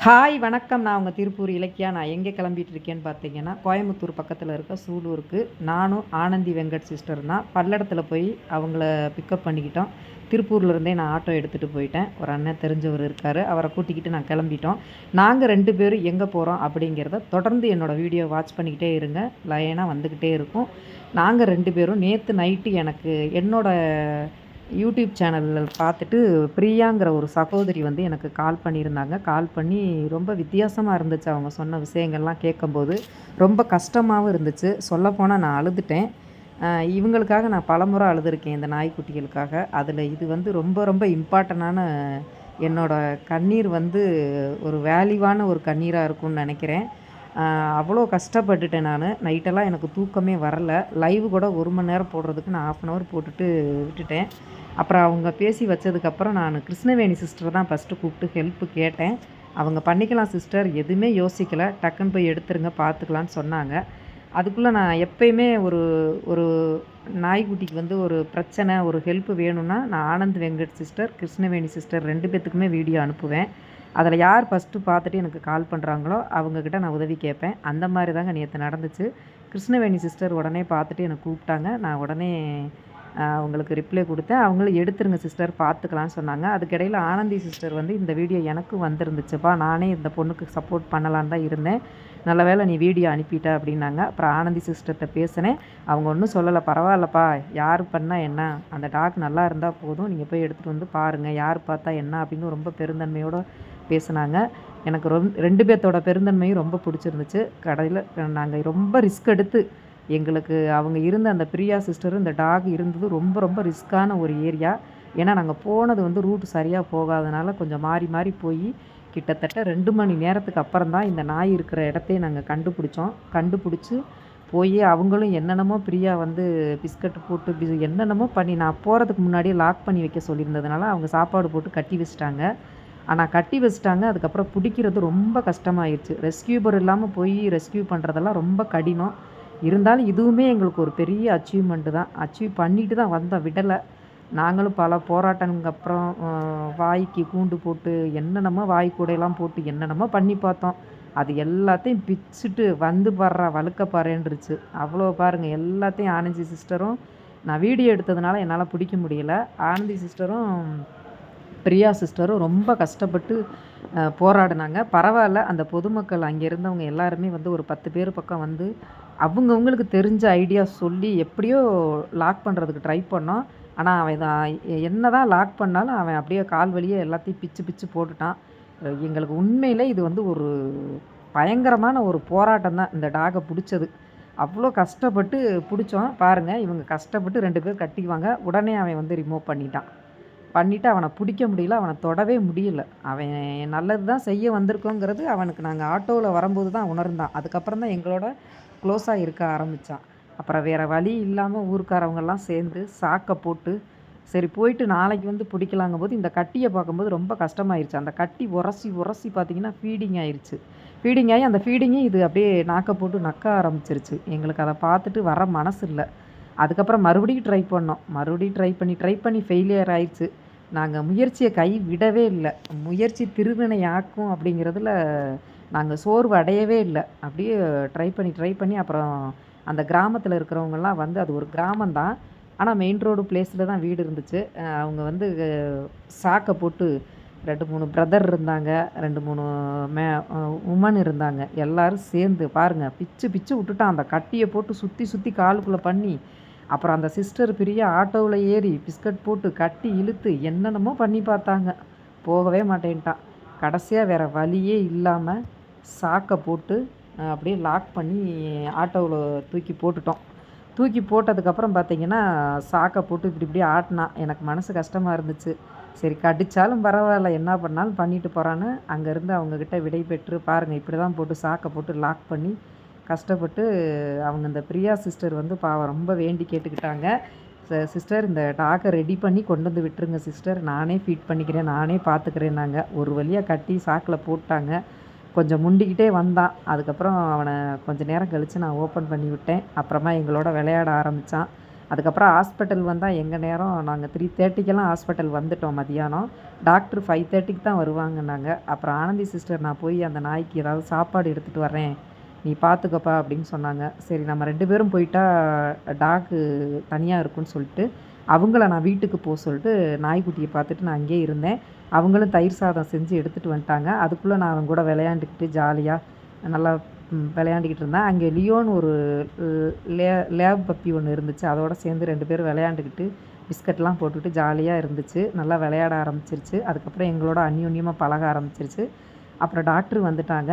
Hi வணக்கம். நான் உங்கள் திருப்பூர் இலக்கியா. நான் எங்கே கிளம்பிட்டு இருக்கேன்னு பார்த்தீங்கன்னா கோயம்புத்தூர் பக்கத்தில் இருக்க சூலூருக்கு. நானும் ஆனந்தி வெங்கட் சிஸ்டர்னா பல்லடத்தில் போய் அவங்கள பிக்கப் பண்ணிக்கிட்டோம். திருப்பூர்லேருந்தே நான் ஆட்டோ எடுத்துகிட்டு போயிட்டேன். ஒரு அண்ணன் தெரிஞ்சவர் இருக்கார். அவரை கூட்டிக்கிட்டு நான் கிளம்பிட்டோம். நாங்கள் ரெண்டு பேரும் எங்கே போகிறோம் அப்படிங்கிறத தொடர்ந்து என்னோடய வீடியோ வாட்ச் பண்ணிக்கிட்டே இருங்க. லைனாக வந்துக்கிட்டே இருக்கும். நாங்கள் ரெண்டு பேரும் நேற்று நைட்டு எனக்கு என்னோடய யூடியூப் சேனலில் பார்த்துட்டு பிரியாங்கிற ஒரு சகோதரி வந்து எனக்கு கால் பண்ணியிருந்தாங்க. கால் பண்ணி ரொம்ப வித்தியாசமாக இருந்துச்சு அவங்க சொன்ன விஷயங்கள்லாம் கேட்கும்போது. ரொம்ப கஷ்டமாகவும் இருந்துச்சு. சொல்லப்போனால் நான் அழுதுட்டேன். இவங்களுக்காக நான் பலமுறை அழுதுருக்கேன் இந்த நாய்க்குட்டிகளுக்காக. அதில் இது வந்து ரொம்ப ரொம்ப இம்பார்ட்டண்டான என்னோட கண்ணீர் வந்து ஒரு வேல்யூவான ஒரு கண்ணீராக இருக்கும்னு நினைக்கிறேன். அவ்வளோ கஷ்டப்பட்டுட்டேன் நான். நைட்டெல்லாம் எனக்கு தூக்கமே வரலை. லைவ் கூட ஒரு மணி நேரம் போடுறதுக்கு நான் ஆஃப் அன் ஹவர் போட்டுட்டு விட்டுட்டேன். அப்புறம் அவங்க பேசி வச்சதுக்கப்புறம் நான் கிருஷ்ணவேணி சிஸ்டர் தான் ஃபஸ்ட்டு கூப்பிட்டு ஹெல்ப்பு கேட்டேன். அவங்க பண்ணிக்கலாம் சிஸ்டர் எதுவுமே யோசிக்கலை. டக்குன்னு போய் எடுத்துருங்க பார்த்துக்கலான்னு சொன்னாங்க. அதுக்குள்ளே நான் எப்பயுமே ஒரு ஒரு நாய்க்குட்டிக்கு வந்து ஒரு பிரச்சனை ஒரு ஹெல்ப் வேணும்னா நான் ஆனந்த் வெங்கட் சிஸ்டர் கிருஷ்ணவேணி சிஸ்டர் ரெண்டு பேத்துக்குமே வீடியோ அனுப்புவேன். அதில் யார் ஃபஸ்ட்டு பார்த்துட்டு எனக்கு கால் பண்ணுறாங்களோ அவங்கக்கிட்ட நான் உதவி கேட்பேன். அந்த மாதிரி தாங்க நேற்று நடந்துச்சு. கிருஷ்ணவேணி சிஸ்டர் உடனே பார்த்துட்டு என்னை கூப்பிட்டாங்க. நான் உடனே அவங்களுக்கு ரிப்ளை கொடுத்தேன். அவங்களும் எடுத்துருங்க சிஸ்டர் பார்த்துக்கலான்னு சொன்னாங்க. அதுக்கிடையில் ஆனந்தி சிஸ்டர் வந்து இந்த வீடியோ எனக்கும் வந்திருந்துச்சுப்பா. நானே இந்த பொண்ணுக்கு சப்போர்ட் பண்ணலான்னு தான் இருந்தேன். நல்ல வேளை நீ வீடியோ அனுப்பிட்ட அப்படின்னாங்க. அப்புறம் ஆனந்தி சிஸ்டர்கிட்ட பேசினேன். அவங்க ஒன்றும் சொல்லலை. பரவாயில்லப்பா. யார் பண்ணால் என்ன? அந்த டாக் நல்லா இருந்தால் போதும். நீங்கள் போய் எடுத்துகிட்டு வந்து பாருங்கள் யார் பார்த்தா என்ன? அப்படின்னு ரொம்ப பெருந்தன்மையோடு பேசுனாங்க. எனக்கு ரொம் ரெண்டு பேர்த்தோட பெருந்தன்மையும் ரொம்ப பிடிச்சிருந்துச்சு. கடையில் நாங்கள் ரொம்ப ரிஸ்க் எடுத்து எங்களுக்கு அவங்க இருந்த அந்த பிரியா சிஸ்டரும் இந்த டாக் இருந்தது ரொம்ப ரொம்ப ரிஸ்க்கான ஒரு ஏரியா. ஏன்னா நாங்கள் போனது வந்து ரூட் சரியாக போகாதனால கொஞ்சம் மாறி மாறி போய் கிட்டத்தட்ட ரெண்டு மணி நேரத்துக்கு அப்புறம் தான் இந்த நாய் இருக்கிற இடத்தையே நாங்கள் கண்டுபிடிச்சோம். கண்டுபிடிச்சி போய் அவங்களும் என்னென்னமோ பிரியா வந்து பிஸ்கட் போட்டு பி என்னென்னமோ பண்ணி நான் போகிறதுக்கு முன்னாடியே லாக் பண்ணி வைக்க சொல்லியிருந்ததுனால அவங்க சாப்பாடு போட்டு கட்டி வச்சிட்டாங்க. ஆனால் கட்டி வச்சிட்டாங்க. அதுக்கப்புறம் பிடிக்கிறது ரொம்ப கஷ்டமாயிருச்சு. ரெஸ்கியூபர் இல்லாமல் போய் ரெஸ்கியூ பண்ணுறதெல்லாம் ரொம்ப கடினம். இருந்தாலும் இதுவுமே எங்களுக்கு ஒரு பெரிய அச்சீவ்மெண்ட்டு தான். அச்சீவ் பண்ணிட்டு தான் வந்தோம் விடலை. நாங்களும் பல போராட்டங்களுக்கு அப்புறம் வாய்க்கு கூண்டு போட்டு என்னென்னமோ வாய் கூடையெல்லாம் போட்டு என்னென்னமோ பண்ணி பார்த்தோம். அது எல்லாத்தையும் பிச்சுட்டு வந்து பாடுறா வழுக்க பாருன்றுச்சு அவ்வளோ பாருங்கள் எல்லாத்தையும் ஆனந்தி சிஸ்டரும் நான் வீடியோ எடுத்ததுனால என்னால் பிடிக்க முடியல. ஆனந்தி சிஸ்டரும் பிரியா சிஸ்டரும் ரொம்ப கஷ்டப்பட்டு போராடினாங்க. பரவாயில்ல அந்த பொதுமக்கள் அங்கே இருந்தவங்க எல்லாருமே வந்து ஒரு பத்து பேர் பக்கம் வந்து அவங்கவுங்களுக்கு தெரிஞ்ச ஐடியா சொல்லி எப்படியோ லாக் பண்ணுறதுக்கு ட்ரை பண்ணோம். ஆனால் அவன் தான் என்ன தான் லாக் பண்ணாலும் அவன் அப்படியே கால் வழியே எல்லாத்தையும் பிச்சு பிச்சு போட்டுட்டான். எங்களுக்கு உண்மையில் இது வந்து ஒரு பயங்கரமான ஒரு போராட்டம் தான். இந்த டாகை பிடிச்சது. அவ்வளோ கஷ்டப்பட்டு பிடிச்சோம். பாருங்கள் இவங்க கஷ்டப்பட்டு ரெண்டு பேர் கட்டிக்குவாங்க. உடனே அவன் வந்து ரிமூவ் பண்ணிட்டான். பண்ணிவிட்டு அவனை பிடிக்க முடியல. அவனை தொடவே முடியல. அவன் நல்லது தான் செய்ய வந்திருக்கோங்கிறது அவனுக்கு நாங்கள் ஆட்டோவில் வரும்போது தான் உணர்ந்தான். அதுக்கப்புறம் தான் எங்களோட க்ளோஸாக இருக்க ஆரம்பித்தான் அப்புறம் வேறு வழி இல்லாமல் ஊருக்காரவங்கெல்லாம் சேர்ந்து சாக்கை போட்டு சரி போயிட்டு நாளைக்கு வந்து பிடிக்கலாங்கும் போது இந்த கட்டியை பார்க்கும்போது ரொம்ப கஷ்டமாயிருச்சு. அந்த கட்டி உரசி உரசி பார்த்தீங்கன்னா ஃபீடிங் ஆயிடுச்சு ஃபீடிங் ஆகி அந்த ஃபீடிங்கும் இது அப்படியே நாக்கை போட்டு நக்க ஆரம்பிச்சிருச்சு. எங்களுக்கு அதை பார்த்துட்டு வர மனசு இல்லை அதுக்கப்புறம் மறுபடியும் ட்ரை பண்ணோம். மறுபடியும் ட்ரை பண்ணி ட்ரை பண்ணி ஃபெயிலியர் ஆயிடுச்சு நாங்கள் முயற்சியை கை விடவே இல்லை. முயற்சி திருவினை ஆக்கும் அப்படிங்கிறதுல நாங்கள் சோர்வு அடையவே இல்லை. அப்படியே ட்ரை பண்ணி ட்ரை பண்ணி அப்புறம் அந்த கிராமத்தில் இருக்கிறவங்கெல்லாம் வந்து அது ஒரு கிராமந்தான் ஆனால் மெயின் ரோடு பிளேஸில் தான் வீடு இருந்துச்சு. அவங்க வந்து சாக்கை போட்டு ரெண்டு மூணு பிரதர் இருந்தாங்க. ரெண்டு மூணு மே உமன் இருந்தாங்க. எல்லோரும் சேர்ந்து பாருங்கள் பிச்சு பிச்சு விட்டுட்டான். அந்த கட்டியை போட்டு சுற்றி சுற்றி காலுக்குள்ளே பண்ணி அப்புறம் அந்த சிஸ்டர் பெரிய ஆட்டோவில் ஏறி பிஸ்கட் போட்டு கட்டி இழுத்து என்னென்னமோ பண்ணி பார்த்தாங்க. போகவே மாட்டேன்ட்டான். கடைசியாக வேறு வழியே இல்லாமல் சாக்கை போட்டு அப்படியே லாக் பண்ணி ஆட்டோவில் தூக்கி போட்டுட்டோம். தூக்கி போட்டதுக்கப்புறம் பார்த்தீங்கன்னா சாக்கை போட்டு இப்படி இப்படி ஆட்டினான் எனக்கு மனசு கஷ்டமாக இருந்துச்சு. சரி கடித்தாலும் பரவாயில்ல என்ன பண்ணாலும் பண்ணிட்டு போகிறான்னு அங்கேருந்து அவங்கக்கிட்ட விடை பெற்று பாருங்கள் இப்படி தான் போட்டு சாக்கை போட்டு லாக் பண்ணி கஷ்டப்பட்டு அவங்க இந்த பிரியா சிஸ்டர் வந்து பாவம் ரொம்ப வேண்டி கேட்டுக்கிட்டாங்க. சிஸ்டர் இந்த டாக்கை ரெடி பண்ணி கொண்டு வந்து விட்டுருங்க சிஸ்டர் நானே ஃபீட் பண்ணிக்கிறேன் நானே பார்த்துக்கிறேன் நாங்கள் ஒரு வழியாக கட்டி சாக்கில் போட்டாங்க. கொஞ்சம் முண்டிக்கிட்டே வந்தான். அதுக்கப்புறம் அவனை கொஞ்ச நேரம் கழித்து நான் ஓப்பன் பண்ணி விட்டேன். அப்புறமா எங்களோட விளையாட ஆரம்பித்தான் அதுக்கப்புறம் ஹாஸ்பிட்டல் வந்தால் எங்கள் நேரம்? நாங்கள் த்ரீ தேர்ட்டிக்கெல்லாம் ஹாஸ்பிட்டல் வந்துட்டோம் மதியானம். டாக்டர் ஃபைவ் தேர்ட்டிக்கு தான் வருவாங்கன்னாங்க. அப்புறம் ஆனந்தி சிஸ்டர் நான் போய் அந்த நாய்க்கு ஏதாவது சாப்பாடு எடுத்துகிட்டு வரேன் நீ பார்த்துக்கப்பா அப்படின்னு சொன்னாங்க. சரி நம்ம ரெண்டு பேரும் போயிட்டா டாக்கு தனியாக இருக்குன்னு சொல்லிட்டு அவங்கள நான் வீட்டுக்கு போக சொல்லிட்டு நாய்க்குட்டியை பார்த்துட்டு நான் அங்கேயே இருந்தேன். அவங்களும் தயிர் சாதம் செஞ்சு எடுத்துகிட்டு வந்துட்டாங்க. அதுக்குள்ளே நான் அவங்க கூட விளையாண்டுக்கிட்டு ஜாலியாக நல்லா விளையாண்டுக்கிட்டு இருந்தேன். அங்கே லியோன்னு ஒரு லே லேப் பப்பி ஒன்று இருந்துச்சு. அதோட சேர்ந்து ரெண்டு பேரும் விளையாண்டுக்கிட்டு பிஸ்கட்லாம் போட்டுக்கிட்டு ஜாலியாக இருந்துச்சு. நல்லா விளையாட ஆரம்பிச்சிருச்சு. அதுக்கப்புறம் எங்களோட அந்யோன்யமாக பழக ஆரம்பிச்சிருச்சு. அப்புறம் டாக்டர் வந்துட்டாங்க.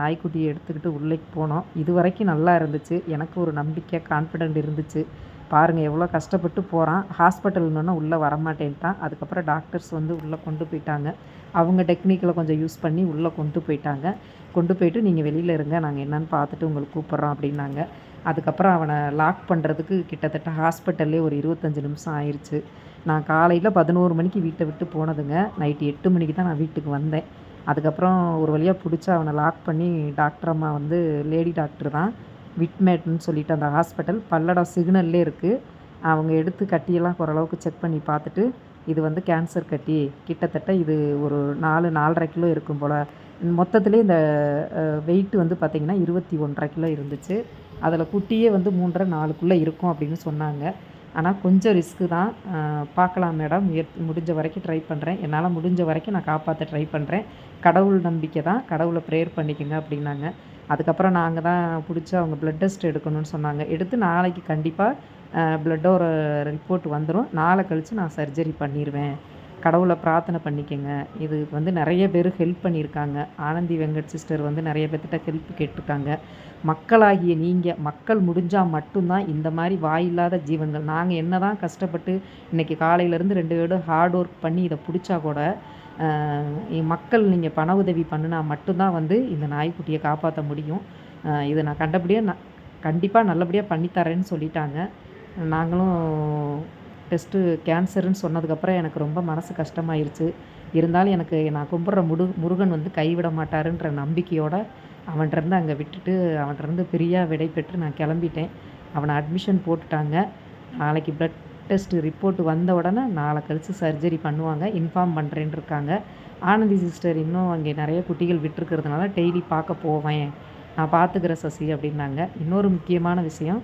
நாய்க்குட்டியை எடுத்துக்கிட்டு உள்ளே போனோம். இது வரைக்கும் நல்லா இருந்துச்சு. எனக்கு ஒரு நம்பிக்கை கான்ஃபிடென்ட் இருந்துச்சு. பாருங்கள் எவ்வளோ கஷ்டப்பட்டு போகிறான் ஹாஸ்பிட்டல்னு உள்ளே வரமாட்டேன்ட்டான். அதுக்கப்புறம் டாக்டர்ஸ் வந்து உள்ளே கொண்டு போயிட்டாங்க. அவங்க டெக்னிக்கில் கொஞ்சம் யூஸ் பண்ணி உள்ளே கொண்டு போயிட்டாங்க. கொண்டு போயிட்டு நீங்கள் வெளியில் இருங்க நாங்கள் என்னன்னு பார்த்துட்டு உங்களுக்கு கூப்பிட்றோம் அப்படின்னாங்க. அதுக்கப்புறம் அவனை லாக் பண்ணுறதுக்கு கிட்டத்தட்ட ஹாஸ்பிட்டல்லே ஒரு இருபத்தஞ்சி நிமிஷம் ஆயிடுச்சு நான் காலையில் பதினோரு மணிக்கு வீட்டை விட்டு போனதுங்க. நைட்டு எட்டு மணிக்கு தான் நான் வீட்டுக்கு வந்தேன். அதுக்கப்புறம் ஒரு வழியாக பிடிச்சி அவனை லாக் பண்ணி டாக்டர் அம்மா வந்து லேடி டாக்டர் தான். விட்மேட்னு சொல்லிட்டு அந்த ஹாஸ்பிட்டல் பல்லடம் சிக்னல்லே இருக்குது அவங்க எடுத்து கட்டியெல்லாம் ஓரளவுக்கு செக் பண்ணி பார்த்துட்டு இது வந்து கேன்சர் கட்டி கிட்டத்தட்ட இது ஒரு நாலு நாலரை கிலோ இருக்கும் போல். மொத்தத்திலே இந்த வெயிட் வந்து பார்த்திங்கன்னா இருபத்தி ஒன்றரை கிலோ இருந்துச்சு. அதில் குட்டியே வந்து மூன்றரை நாலுக்குள்ளே இருக்கும் அப்படின்னு சொன்னாங்க. ஆனால் கொஞ்சம் ரிஸ்க்கு தான். பார்க்கலாம் மேடம். முயற்சி முடிஞ்ச வரைக்கும் ட்ரை பண்ணுறேன் என்னால் முடிஞ்ச வரைக்கும் நான் காப்பாற்ற ட்ரை பண்ணுறேன் கடவுள் நம்பிக்கை தான். கடவுளை ப்ரேயர் பண்ணிக்கோங்க அப்படின்னாங்க. அதுக்கப்புறம் நாங்கள் தான் பிடிச்சி அவங்க ப்ளட் டெஸ்ட் எடுக்கணும்னு சொன்னாங்க. எடுத்து நாளைக்கு கண்டிப்பாக ப்ளட்டோட ரிப்போர்ட் வந்துடும் நாளை கழித்து நான் சர்ஜரி பண்ணிடுவேன் கடவுளை பிரார்த்தனை பண்ணிக்கங்க. இது வந்து நிறைய பேர் ஹெல்ப் பண்ணியிருக்காங்க. ஆனந்தி வெங்கட் சிஸ்டர் வந்து நிறைய பேர்த்திட்ட ஹெல்ப் கேட்டிருக்காங்க. மக்களாகிய நீங்கள் மக்கள் முடிஞ்சால் மட்டும்தான் இந்த மாதிரி வாயில்லாத ஜீவன்கள். நாங்கள் என்ன தான் கஷ்டப்பட்டு இன்றைக்கி காலையிலேருந்து ரெண்டு பேரும் ஹார்ட் ஒர்க் பண்ணி இதை பிடிச்சா கூட மக்கள் நீங்கள் பண உதவி பண்ணினா மட்டும்தான் வந்து இந்த நாய்க்குட்டியை காப்பாற்ற முடியும். இதை நான் கண்டபடியாக நான் கண்டிப்பாக நல்லபடியாக பண்ணித்தரேன்னு சொல்லிட்டாங்க. நாங்களும் டெஸ்ட்டு கேன்சருன்னு சொன்னதுக்கப்புறம் எனக்கு ரொம்ப மனசு கஷ்டமாயிருச்சு. இருந்தாலும் எனக்கு நான் கும்பிட்ற முடு முருகன் வந்து கைவிட மாட்டாருன்ற நம்பிக்கையோடு அவன்கிட்டருந்து அங்கே விட்டுட்டு அவன்கிட்டருந்து பிரியா விடை பெற்று நான் கிளம்பிட்டேன். அவனை அட்மிஷன் போட்டுட்டாங்க. நாளைக்கு ப்ளட் டெஸ்ட் ரிப்போர்ட் வந்த உடனே நாளை கழித்து சர்ஜரி பண்ணுவாங்க இன்ஃபார்ம் பண்ணுறேன்னு இருக்காங்க. ஆனந்தி சிஸ்டர் இன்னும் அங்கே நிறைய குட்டிகள் விட்டுருக்கிறதுனால டெய்லி பார்க்க போவேன் நான் பார்த்துக்கிறேன் சசி அப்படின்னாங்க. இன்னொரு முக்கியமான விஷயம்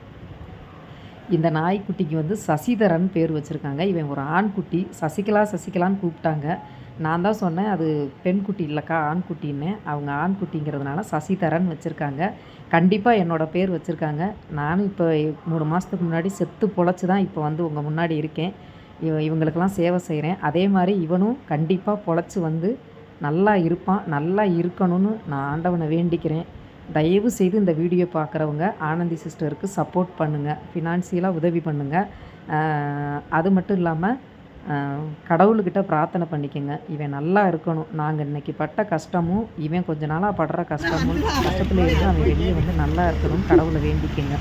இந்த நாய்க்குட்டிக்கு வந்து சசிதரன் பேர் வச்சுருக்காங்க. இவன் ஒரு ஆண்குட்டி சசிகலா சசிகலான்னு கூப்பிட்டாங்க. நான் தான் சொன்னேன் அது பெண் குட்டி இல்லைக்கா ஆண்குட்டின்னு அவங்க ஆண்குட்டிங்கிறதுனால சசிதரன் வச்சுருக்காங்க. கண்டிப்பாக என்னோடய பேர் வச்சுருக்காங்க. நானும் இப்போ மூணு மாதத்துக்கு முன்னாடி செத்து பொழைச்சி தான் இப்போ வந்து உங்கள் முன்னாடி இருக்கேன். இவ இவங்களுக்கெல்லாம் சேவை செய்கிறேன் அதே மாதிரி இவனும் கண்டிப்பாக பொழைச்சி வந்து நல்லா இருப்பான் நல்லா இருக்கணும்னு நான் ஆண்டவனை வேண்டிக்கிறேன். தயவு செய்து இந்த வீடியோ பார்க்குறவங்க ஆனந்தி சிஸ்டருக்கு சப்போர்ட் பண்ணுங்கள் ஃபினான்சியலாக உதவி பண்ணுங்கள் அது மட்டும் இல்லாமல் கடவுள்கிட்ட பிரார்த்தனை பண்ணிக்கோங்க. இவன் நல்லா இருக்கணும். நாங்கள் இன்னைக்கு பட்ட கஷ்டமும் இவன் கொஞ்ச நாளாக படுற கஷ்டமும் கஷ்டத்தில் இருந்து அவன் வெளியே வந்து நல்லா இருக்கணும்னு கடவுளை வேண்டிக்கங்க.